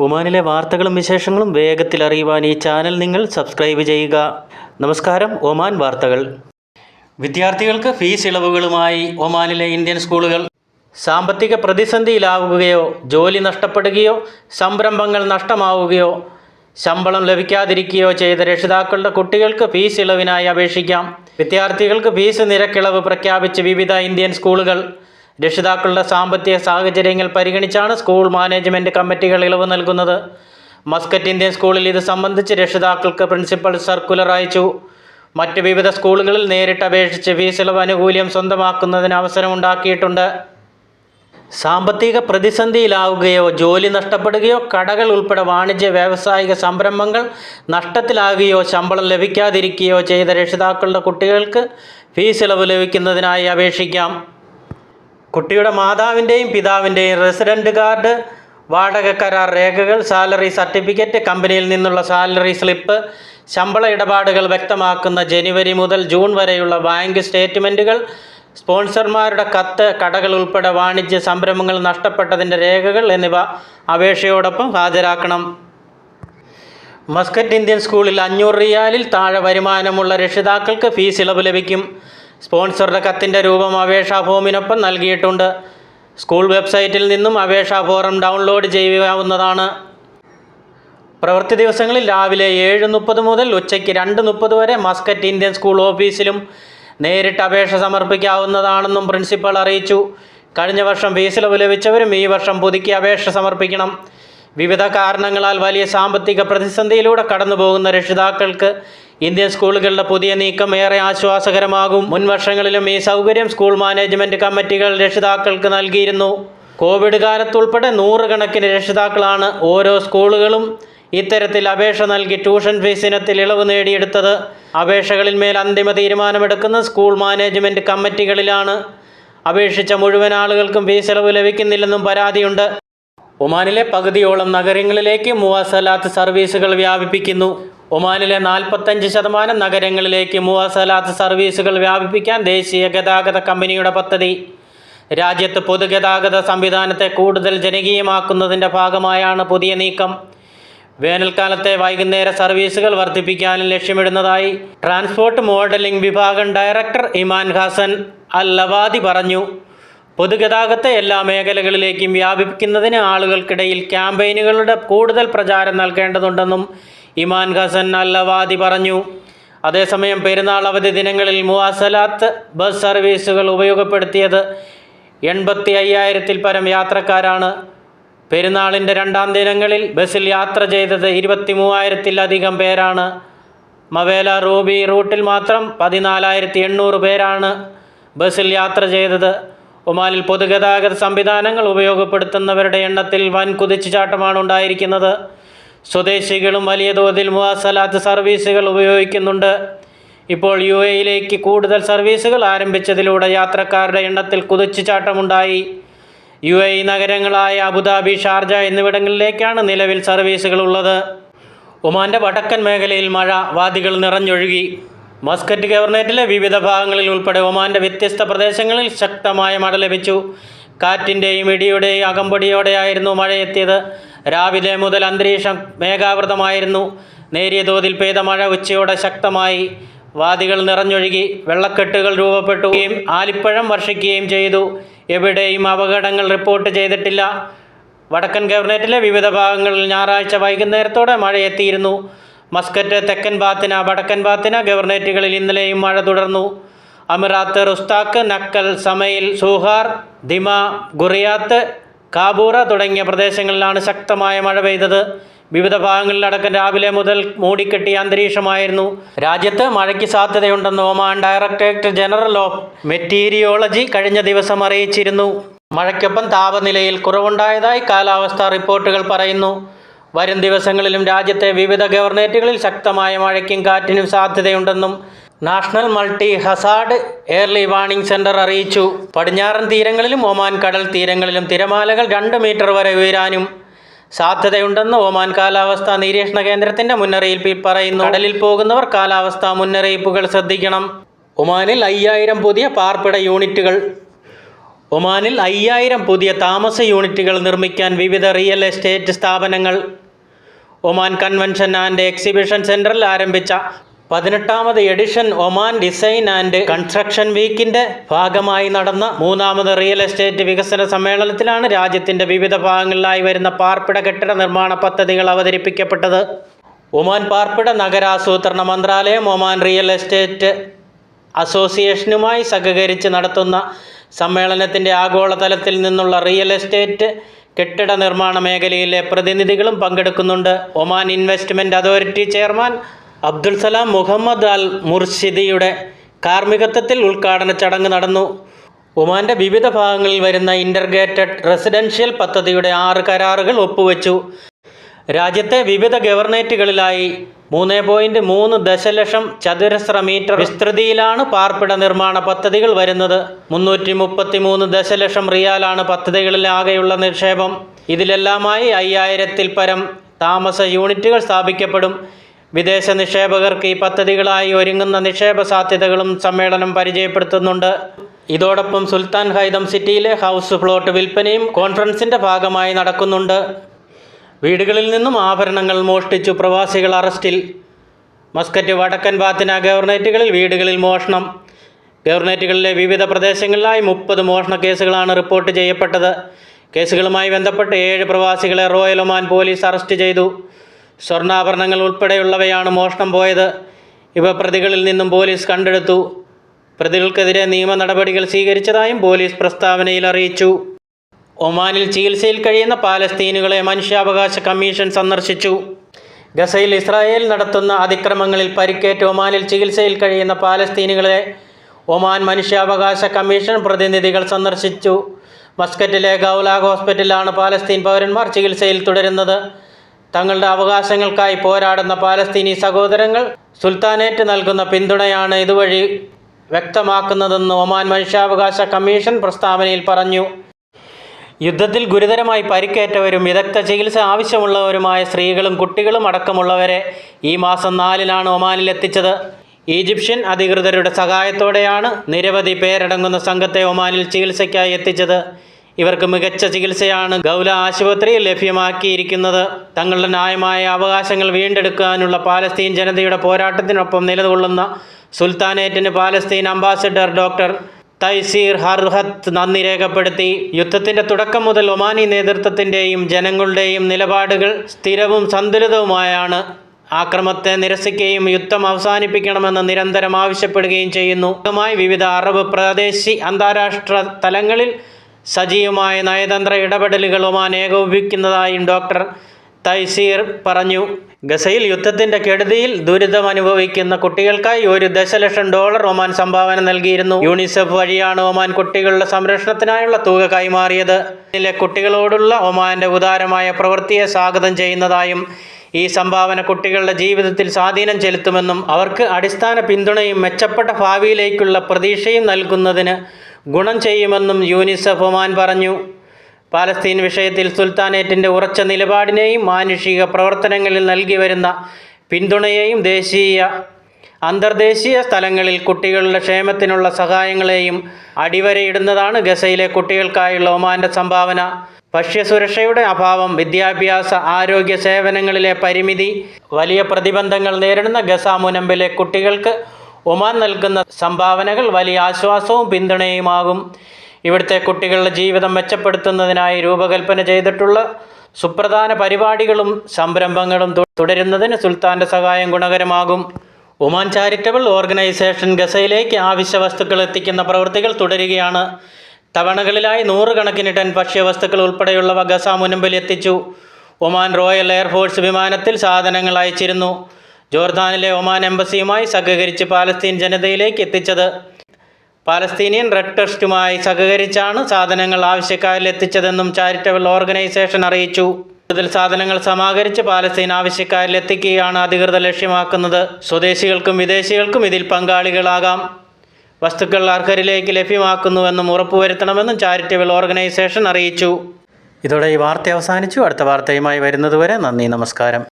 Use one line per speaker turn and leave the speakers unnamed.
ഒമാനിലെ വാർത്തകളും വിശേഷങ്ങളും വേഗത്തിൽ അറിയുവാൻ ഈ ചാനൽ നിങ്ങൾ സബ്സ്ക്രൈബ് ചെയ്യുക. നമസ്കാരം ഒമാൻ വാർത്തകൾ. വിദ്യാർത്ഥികൾക്ക് ഫീസ് ഇളവുകളുമായി ഒമാനിലെ ഇന്ത്യൻ സ്കൂളുകൾ. സാമ്പത്തിക പ്രതിസന്ധിയിലാവുകയോ ജോലി നഷ്ടപ്പെടുകയോ സംരംഭങ്ങൾ നഷ്ടമാവുകയോ ശമ്പളം ലഭിക്കാതിരിക്കുകയോ ചെയ്ത രക്ഷിതാക്കളുടെ കുട്ടികൾക്ക് ഫീസ് ഇളവിനായി അപേക്ഷിക്കാം. വിദ്യാർത്ഥികൾക്ക് ഫീസ് നിരക്കിളവ് പ്രഖ്യാപിച്ച് വിവിധ ഇന്ത്യൻ സ്കൂളുകൾ രക്ഷിതാക്കളുടെ സാമ്പത്തിക സാഹചര്യങ്ങൾ പരിഗണിച്ചാണ് സ്കൂൾ മാനേജ്മെന്റ് കമ്മിറ്റികൾ ഇളവ് നൽകുന്നത്. മസ്കറ്റ് ഇന്ത്യൻ സ്കൂളിൽ ഇത് സംബന്ധിച്ച് രക്ഷിതാക്കൾക്ക് പ്രിൻസിപ്പൽ സർക്കുലർ അയച്ചു. മറ്റ് വിവിധ സ്കൂളുകളിൽ നേരിട്ട് അപേക്ഷിച്ച് ഫീസ് ഇളവ് ആനുകൂല്യം സ്വന്തമാക്കുന്നതിന് അവസരമുണ്ടാക്കിയിട്ടുണ്ട്. സാമ്പത്തിക പ്രതിസന്ധിയിലാവുകയോ ജോലി നഷ്ടപ്പെടുകയോ കടകൾ ഉൾപ്പെടെ വാണിജ്യ വ്യാവസായിക സംരംഭങ്ങൾ നഷ്ടത്തിലാകുകയോ ശമ്പളം ലഭിക്കാതിരിക്കുകയോ ചെയ്ത രക്ഷിതാക്കളുടെ കുട്ടികൾക്ക് ഫീസ് ഇളവ് ലഭിക്കുന്നതിനായി അപേക്ഷിക്കാം. കുട്ടിയുടെ മാതാവിന്റെയും പിതാവിന്റെയും റെസിഡന്റ് കാർഡ് വാടക കരാർ രേഖകൾ സാലറി സർട്ടിഫിക്കറ്റ് കമ്പനിയിൽ നിന്നുള്ള സാലറി സ്ലിപ്പ് ശമ്പള ഇടപാടുകൾ വ്യക്തമാക്കുന്ന ജനുവരി മുതൽ ജൂൺ വരെയുള്ള ബാങ്ക് സ്റ്റേറ്റ്മെന്റുകൾ സ്പോൺസർമാരുടെ കത്ത് കടകൾ ഉൾപ്പെടെ വാണിജ്യ സംരംഭങ്ങൾ നഷ്ടപ്പെട്ടതിന്റെ രേഖകൾ എന്നിവ അപേക്ഷയോടൊപ്പം ഹാജരാക്കണം. മസ്കറ്റ് ഇന്ത്യൻ സ്കൂളിൽ അഞ്ഞൂറ് റിയാലിൽ താഴെ വരുമാനമുള്ള രക്ഷിതാക്കൾക്ക് ഫീസ് ഇളവ് ലഭിക്കും. സ്പോൺസറുടെ കത്തിന്റെ രൂപം അപേക്ഷാ ഫോമിനൊപ്പം നൽകിയിട്ടുണ്ട്. സ്കൂൾ വെബ്സൈറ്റിൽ നിന്നും അപേക്ഷാ ഫോറം ഡൗൺലോഡ് ചെയ്യാവുന്നതാണ് പ്രവൃത്തി ദിവസങ്ങളിൽ രാവിലെ ഏഴ് മുപ്പത് മുതൽ ഉച്ചയ്ക്ക് രണ്ട് മുപ്പത് വരെ മസ്കറ്റ് ഇന്ത്യൻ സ്കൂൾ ഓഫീസിലും നേരിട്ട് അപേക്ഷ സമർപ്പിക്കാവുന്നതാണെന്നും പ്രിൻസിപ്പൽ അറിയിച്ചു. കഴിഞ്ഞ വർഷം ഫീസ് ഇളവ് ലഭിച്ചവരും ഈ വർഷം പുതുക്കി അപേക്ഷ സമർപ്പിക്കണം. വിവിധ കാരണങ്ങളാൽ വലിയ സാമ്പത്തിക പ്രതിസന്ധിയിലൂടെ കടന്നുപോകുന്ന രക്ഷിതാക്കൾക്ക് ഇന്ത്യൻ സ്കൂളുകളുടെ പുതിയ നീക്കം ഏറെ ആശ്വാസകരമാകും. മുൻ വർഷങ്ങളിലും ഈ സൗകര്യം സ്കൂൾ മാനേജ്മെന്റ് കമ്മിറ്റികൾ രക്ഷിതാക്കൾക്ക് നൽകിയിരുന്നു. കോവിഡ് കാലത്തുൾപ്പെടെ നൂറുകണക്കിന് രക്ഷിതാക്കളാണ് ഓരോ സ്കൂളുകളും ഇത്തരത്തിൽ അപേക്ഷ നൽകി ട്യൂഷൻ ഫീസ് ഇനത്തിൽ ഇളവ് നേടിയെടുത്തത്. അപേക്ഷകളിന്മേൽ അന്തിമ തീരുമാനമെടുക്കുന്ന സ്കൂൾ മാനേജ്മെന്റ് കമ്മിറ്റികളിലാണ്. അപേക്ഷിച്ച മുഴുവൻ ആളുകൾക്കും ഫീസ് ഇളവ് ലഭിക്കുന്നില്ലെന്നും പരാതിയുണ്ട്. ഒമാനിലെ പകുതിയോളം നഗരങ്ങളിലേക്ക് മുവാസലാത്ത് സർവീസുകൾ വ്യാപിപ്പിക്കുന്നു. ഒമാനിലെ നാൽപ്പത്തഞ്ച് ശതമാനം നഗരങ്ങളിലേക്ക് മുവാസലാത്ത് സർവീസുകൾ വ്യാപിപ്പിക്കാൻ ദേശീയ ഗതാഗത കമ്പനിയുടെ പദ്ധതി. രാജ്യത്ത് പൊതുഗതാഗത സംവിധാനത്തെ കൂടുതൽ ജനകീയമാക്കുന്നതിന്റെ ഭാഗമായാണ് പുതിയ നീക്കം. വേനൽക്കാലത്തെ വൈകുന്നേര സർവീസുകൾ വർദ്ധിപ്പിക്കാനും ലക്ഷ്യമിടുന്നതായി ട്രാൻസ്പോർട്ട് മോഡലിംഗ് വിഭാഗം director Iman Hassan Al Lawati പറഞ്ഞു. പൊതുഗതാഗത്തെ എല്ലാ മേഖലകളിലേക്കും വ്യാപിപ്പിക്കുന്നതിന് ആളുകൾക്കിടയിൽ ക്യാമ്പയിനുകളുടെ കൂടുതൽ പ്രചാരം നൽകേണ്ടതുണ്ടെന്നും ഇമാൻ ഹസൻ അല്ലവാദി പറഞ്ഞു. അതേസമയം പെരുന്നാൾ അവധി ദിനങ്ങളിൽ മുവാസലാത്ത് ബസ് സർവീസുകൾ ഉപയോഗപ്പെടുത്തിയത് എൺപത്തി അയ്യായിരത്തിൽ പരം യാത്രക്കാരാണ്. പെരുന്നാളിന്റെ രണ്ടാം ദിനങ്ങളിൽ ബസ്സിൽ യാത്ര ചെയ്തത് ഇരുപത്തി മൂവായിരത്തിലധികം പേരാണ്. മവേല റൂബി റൂട്ടിൽ മാത്രം പതിനാലായിരത്തി എണ്ണൂറ് പേരാണ് ബസ്സിൽ യാത്ര ചെയ്തത്. ഒമാനിൽ പൊതുഗതാഗത സംവിധാനങ്ങൾ ഉപയോഗപ്പെടുത്തുന്നവരുടെ എണ്ണത്തിൽ വൻ കുതിച്ചുചാട്ടമാണ് ഉണ്ടായിരിക്കുന്നത്. സ്വദേശികളും വലിയ തോതിൽ മുവാസലാത്ത് സർവീസുകൾ ഉപയോഗിക്കുന്നുണ്ട്. ഇപ്പോൾ യു എയിലേക്ക് കൂടുതൽ സർവീസുകൾ ആരംഭിച്ചതിലൂടെ യാത്രക്കാരുടെ എണ്ണത്തിൽ കുതിച്ചുചാട്ടമുണ്ടായി. യു എ നഗരങ്ങളായ അബുദാബി ഷാർജ എന്നിവിടങ്ങളിലേക്കാണ് നിലവിൽ സർവീസുകൾ ഉള്ളത്. ഒമാന്റെ വടക്കൻ മേഖലയിൽ മഴ വാദികൾ നിറഞ്ഞൊഴുകി. മസ്കറ്റ് ഗവർണേറ്റിലെ വിവിധ ഭാഗങ്ങളിൽ ഉൾപ്പെടെ ഒമാന്റെ വ്യത്യസ്ത പ്രദേശങ്ങളിൽ ശക്തമായ മഴ ലഭിച്ചു. കാറ്റിന്റെയും ഇടിയുടെയും അകമ്പടിയോടെയായിരുന്നു മഴയെത്തിയത് രാവിലെ മുതൽ അന്തരീക്ഷം മേഘാവൃതമായിരുന്നു. നേരിയ തോതിൽ പെയ്ത മഴ ഉച്ചയോടെ ശക്തമായി. വാദികൾ നിറഞ്ഞൊഴുകി. വെള്ളക്കെട്ടുകൾ രൂപപ്പെട്ടുകയും ആലിപ്പഴം വർഷിക്കുകയും ചെയ്തു. എവിടെയും അപകടങ്ങൾ റിപ്പോർട്ട് ചെയ്തിട്ടില്ല. വടക്കൻ ഗവർണേറ്റിലെ വിവിധ ഭാഗങ്ങളിൽ ഞായറാഴ്ച വൈകുന്നേരത്തോടെ മഴയെത്തിയിരുന്നു മസ്കറ്റ് തെക്കൻ ബാത്തിന വടക്കൻ ബാത്തിന ഗവർണേറ്റുകളിൽ ഇന്നലെയും മഴ തുടർന്നു. അമിറാത്ത് റുസ്താക്ക് നക്കൽ സമയിൽ സൂഹാർ ദിമ ഗുറിയാത്ത് കാബൂറ തുടങ്ങിയ പ്രദേശങ്ങളിലാണ് ശക്തമായ മഴ പെയ്തത്. വിവിധ ഭാഗങ്ങളിലടക്കം രാവിലെ മുതൽ മൂടിക്കെട്ടിയ അന്തരീക്ഷമായിരുന്നു. രാജ്യത്ത് മഴയ്ക്ക് സാധ്യതയുണ്ടെന്ന് Oman directorate general of meteorology കഴിഞ്ഞ ദിവസം അറിയിച്ചിരുന്നു. മഴയ്ക്കൊപ്പം താപനിലയിൽ കുറവുണ്ടായതായി കാലാവസ്ഥാ റിപ്പോർട്ടുകൾ പറയുന്നു. വരും ദിവസങ്ങളിലും രാജ്യത്തെ വിവിധ ഗവർണേറ്റുകളിൽ ശക്തമായ മഴയ്ക്കും കാറ്റിനും സാധ്യതയുണ്ടെന്നും national multi hazard early warning centre അറിയിച്ചു. പടിഞ്ഞാറൻ തീരങ്ങളിലും ഒമാൻ കടൽ തീരങ്ങളിലും തിരമാലകൾ രണ്ട് മീറ്റർ വരെ ഉയരാനും സാധ്യതയുണ്ടെന്ന് ഒമാൻ കാലാവസ്ഥാ നിരീക്ഷണ കേന്ദ്രത്തിന്റെ മുന്നറിയിപ്പിൽ പറയുന്നു. കടലിൽ പോകുന്നവർ കാലാവസ്ഥാ മുന്നറിയിപ്പുകൾ ശ്രദ്ധിക്കണം. ഒമാനിൽ അയ്യായിരം പുതിയ പാർപ്പിട യൂണിറ്റുകൾ ഒമാനിൽ അയ്യായിരം പുതിയ താമസ യൂണിറ്റുകൾ നിർമ്മിക്കാൻ വിവിധ റിയൽ എസ്റ്റേറ്റ് സ്ഥാപനങ്ങൾ. ഒമാൻ കൺവെൻഷൻ ആൻഡ് എക്സിബിഷൻ സെന്ററിൽ ആരംഭിച്ച പതിനെട്ടാമത് edition Oman design and construction വീക്കിന്റെ ഭാഗമായി നടന്ന മൂന്നാമത് റിയൽ എസ്റ്റേറ്റ് വികസന സമ്മേളനത്തിലാണ് രാജ്യത്തിന്റെ വിവിധ ഭാഗങ്ങളിലായി വരുന്ന പാർപ്പിട കെട്ടിട നിർമ്മാണ പദ്ധതികൾ അവതരിപ്പിക്കപ്പെട്ടത്. ഒമാൻ പാർപ്പിട നഗരാസൂത്രണ മന്ത്രാലയം ഒമാൻ റിയൽ എസ്റ്റേറ്റ് അസോസിയേഷനുമായി സഹകരിച്ച് നടത്തുന്ന സമ്മേളനത്തിന്റെ ആഗോളതലത്തിൽ നിന്നുള്ള റിയൽ എസ്റ്റേറ്റ് കെട്ടിട നിർമ്മാണ മേഖലയിലെ പ്രതിനിധികളും പങ്കെടുക്കുന്നുണ്ട്. Oman investment authority chairman Abdul Salam Mohammed Al മുർഷിദിയുടെ കാർമ്മികത്വത്തിൽ ഉദ്ഘാടന ചടങ്ങ് നടന്നു. ഒമാന്റെ വിവിധ ഭാഗങ്ങളിൽ വരുന്ന ഇന്റർഗ്രേറ്റഡ് റെസിഡൻഷ്യൽ പദ്ധതിയുടെ ആറ് കരാറുകൾ ഒപ്പുവെച്ചു. രാജ്യത്തെ വിവിധ ഗവർണേറ്റുകളിലായി മൂന്ന് പോയിന്റ് മൂന്ന് ദശലക്ഷം ചതുരശ്ര മീറ്റർ വിസ്തൃതിയിലാണ് പാർപ്പിട നിർമ്മാണ പദ്ധതികൾ വരുന്നത്. മുന്നൂറ്റി മുപ്പത്തി മൂന്ന് ദശലക്ഷം റിയാലാണ് പദ്ധതികളിൽ ആകെയുള്ള നിക്ഷേപം. ഇതിലെല്ലാമായി അയ്യായിരത്തിൽ പരം താമസ യൂണിറ്റുകൾ സ്ഥാപിക്കപ്പെടും. വിദേശ നിക്ഷേപകർക്ക് ഈ പദ്ധതികളായി ഒരുങ്ങുന്ന നിക്ഷേപ സാധ്യതകളും സമ്മേളനം പരിചയപ്പെടുത്തുന്നുണ്ട്. ഇതോടൊപ്പം സുൽത്താൻ ഹൈദം സിറ്റിയിലെ ഹൗസ് പ്ലോട്ട് വിൽപ്പനയും കോൺഫറൻസിന്റെ ഭാഗമായി നടക്കുന്നുണ്ട്. വീടുകളിൽ നിന്നും ആഭരണങ്ങൾ മോഷ്ടിച്ചു പ്രവാസികൾ അറസ്റ്റിൽ. മസ്കറ്റ് വടക്കൻ ബാത്തിന ഗവർണേറ്റുകളിൽ വീടുകളിൽ മോഷണം. ഗവർണേറ്റുകളിലെ വിവിധ പ്രദേശങ്ങളിലായി മുപ്പത് മോഷണ കേസുകളാണ് റിപ്പോർട്ട് ചെയ്യപ്പെട്ടത്. കേസുകളുമായി ബന്ധപ്പെട്ട് ഏഴ് പ്രവാസികളെ റോയൽ ഒമാൻ പോലീസ് അറസ്റ്റ് ചെയ്തു. സ്വർണാഭരണങ്ങൾ ഉൾപ്പെടെയുള്ളവയാണ് മോഷണം പോയത്. ഇവ പ്രതികളിൽ നിന്നും പോലീസ് കണ്ടെടുത്തു. പ്രതികൾക്കെതിരെ നിയമ നടപടികൾ സ്വീകരിച്ചതായും പോലീസ് പ്രസ്താവനയിൽ അറിയിച്ചു. ഒമാനിൽ ചികിത്സയിൽ കഴിയുന്ന പാലസ്തീനുകളെ മനുഷ്യാവകാശ കമ്മീഷൻ സന്ദർശിച്ചു. ഗസയിൽ ഇസ്രായേൽ നടത്തുന്ന അതിക്രമങ്ങളിൽ പരിക്കേറ്റ് ഒമാനിൽ ചികിത്സയിൽ കഴിയുന്ന പാലസ്തീനുകളെ ഒമാൻ മനുഷ്യാവകാശ കമ്മീഷൻ പ്രതിനിധികൾ സന്ദർശിച്ചു. മസ്കറ്റിലെ ഗൗലാഗ് ഹോസ്പിറ്റലിലാണ് പാലസ്തീൻ പൗരന്മാർ ചികിത്സയിൽ തുടരുന്നത്. തങ്ങളുടെ അവകാശങ്ങൾക്കായി പോരാടുന്ന പാലസ്തീനി സഹോദരങ്ങൾ സുൽത്താനേറ്റ് നൽകുന്ന പിന്തുണയാണ് ഇതുവഴി വ്യക്തമാക്കുന്നതെന്ന് ഒമാൻ മനുഷ്യാവകാശ കമ്മീഷൻ പ്രസ്താവനയിൽ പറഞ്ഞു. യുദ്ധത്തിൽ ഗുരുതരമായി പരിക്കേറ്റവരും വിദഗ്ധ ചികിത്സ ആവശ്യമുള്ളവരുമായ സ്ത്രീകളും കുട്ടികളും അടക്കമുള്ളവരെ ഈ മാസം നാലിനാണ് ഒമാനിൽ എത്തിച്ചത്. ഈജിപ്ഷ്യൻ അധികൃതരുടെ സഹായത്തോടെയാണ് നിരവധി പേരടങ്ങുന്ന സംഘത്തെ ഒമാനിൽ ചികിത്സയ്ക്കായി എത്തിച്ചത്. ഇവർക്ക് മികച്ച ചികിത്സയാണ് ഗൗല ആശുപത്രിയിൽ ലഭ്യമാക്കിയിരിക്കുന്നത്. തങ്ങളുടെ ന്യായമായ അവകാശങ്ങൾ വീണ്ടെടുക്കാനുള്ള പാലസ്തീൻ ജനതയുടെ പോരാട്ടത്തിനൊപ്പം നിലകൊള്ളുന്ന സുൽത്താനേറ്റിന് പാലസ്തീൻ അംബാസിഡർ ഡോക്ടർ തൈസീർ ഹർഹത്ത് നന്ദി രേഖപ്പെടുത്തി. യുദ്ധത്തിന്റെ തുടക്കം മുതൽ ഒമാനി നേതൃത്വത്തിന്റെയും ജനങ്ങളുടെയും നിലപാടുകൾ സ്ഥിരവും സന്തുലിതവുമായാണ്. ആക്രമത്തെ നിരസിക്കുകയും യുദ്ധം അവസാനിപ്പിക്കണമെന്ന് നിരന്തരം ആവശ്യപ്പെടുകയും ചെയ്യുന്നു. വിവിധ അറബ് പ്രാദേശിക അന്താരാഷ്ട്ര തലങ്ങളിൽ സജീവമായ നയതന്ത്ര ഇടപെടലുകൾ ഒമാൻ ഏകോപിപ്പിക്കുന്നതായും ഡോക്ടർ തൈസീർ പറഞ്ഞു ഗസയിൽ യുദ്ധത്തിന്റെ കെടുതിയിൽ ദുരിതം അനുഭവിക്കുന്ന കുട്ടികൾക്കായി ഒരു ദശലക്ഷം ഡോളർ ഒമാൻ സംഭാവന നൽകിയിരുന്നു. യൂണിസെഫ് വഴിയാണ് ഒമാൻ കുട്ടികളുടെ സംരക്ഷണത്തിനായുള്ള തുക കൈമാറിയത്. ഇതിലെ കുട്ടികളോടുള്ള ഒമാന്റെ ഉദാരമായ പ്രവൃത്തിയെ സ്വാഗതം ചെയ്യുന്നതായും ഈ സംഭാവന കുട്ടികളുടെ ജീവിതത്തിൽ സ്വാധീനം ചെലുത്തുമെന്നും അവർക്ക് അടിസ്ഥാന പിന്തുണയും മെച്ചപ്പെട്ട ഭാവിയിലേക്കുള്ള പ്രതീക്ഷയും നൽകുന്നതിന് ഗുണം ചെയ്യുമെന്നും യൂണിസെഫ് ഒമാൻ പറഞ്ഞു. പാലസ്തീൻ വിഷയത്തിൽ സുൽത്താനേറ്റിന്റെ ഉറച്ച നിലപാടിനെയും മാനുഷിക പ്രവർത്തനങ്ങളിൽ നൽകി വരുന്ന പിന്തുണയെയും ദേശീയ അന്തർദേശീയ സ്ഥലങ്ങളിൽ കുട്ടികളുടെ ക്ഷേമത്തിനുള്ള സഹായങ്ങളെയും അടിവരയിടുന്നതാണ് ഗസയിലെ കുട്ടികൾക്കായുള്ള ഒമാന്റെ സംഭാവന. ഭക്ഷ്യസുരക്ഷയുടെ അഭാവം വിദ്യാഭ്യാസ ആരോഗ്യ സേവനങ്ങളിലെ പരിമിതി വലിയ പ്രതിബന്ധങ്ങൾ നേരിടുന്ന ഗസ മുനമ്പിലെ കുട്ടികൾക്ക് ഒമാൻ നൽകുന്ന സംഭാവനകൾ വലിയ ആശ്വാസവും പിന്തുണയുമാകും. ഇവിടുത്തെ കുട്ടികളുടെ ജീവിതം മെച്ചപ്പെടുത്തുന്നതിനായി രൂപകൽപ്പന ചെയ്തിട്ടുള്ള സുപ്രധാന പരിപാടികളും സംരംഭങ്ങളും തുടരുന്നതിന് സുൽത്താന്റെ സഹായം ഗുണകരമാകും. ഒമാൻ ചാരിറ്റബിൾ ഓർഗനൈസേഷൻ ഗസയിലേക്ക് ആവശ്യ വസ്തുക്കൾ എത്തിക്കുന്ന പ്രവൃത്തികൾ തുടരുകയാണ്. തവണകളിലായി നൂറുകണക്കിന് ടൺ ഭക്ഷ്യവസ്തുക്കൾ ഉൾപ്പെടെയുള്ളവ ഗസ മുനമ്പിൽ എത്തിച്ചു. ഒമാൻ റോയൽ എയർഫോഴ്സ് വിമാനത്തിൽ സാധനങ്ങൾ അയച്ചിരുന്നു. ജോർദാനിലെ ഒമാൻ എംബസിയുമായി സഹകരിച്ച് പാലസ്തീൻ ജനതയിലേക്ക് എത്തിച്ചത്. പാലസ്തീനിയൻ റെഡ് ക്രസ്റ്റുമായി സഹകരിച്ചാണ് സാധനങ്ങൾ ആവശ്യക്കാരിൽ എത്തിച്ചതെന്നും ചാരിറ്റബിൾ ഓർഗനൈസേഷൻ അറിയിച്ചു. കൂടുതൽ സാധനങ്ങൾ സമാഹരിച്ച് പാലസ്തീൻ ആവശ്യക്കാരിൽ എത്തിക്കുകയാണ് അധികൃതർ ലക്ഷ്യമാക്കുന്നത്. സ്വദേശികൾക്കും വിദേശികൾക്കും ഇതിൽ പങ്കാളികളാകാം. വസ്തുക്കൾ അർഹരിലേക്ക് ലഭ്യമാക്കുന്നുവെന്നും ഉറപ്പുവരുത്തണമെന്നും ചാരിറ്റബിൾ ഓർഗനൈസേഷൻ അറിയിച്ചു. ഇതോടെ ഈ വാർത്ത അവസാനിച്ചു. അടുത്ത വാർത്തയുമായി വരുന്നതുവരെ നന്ദി നമസ്കാരം.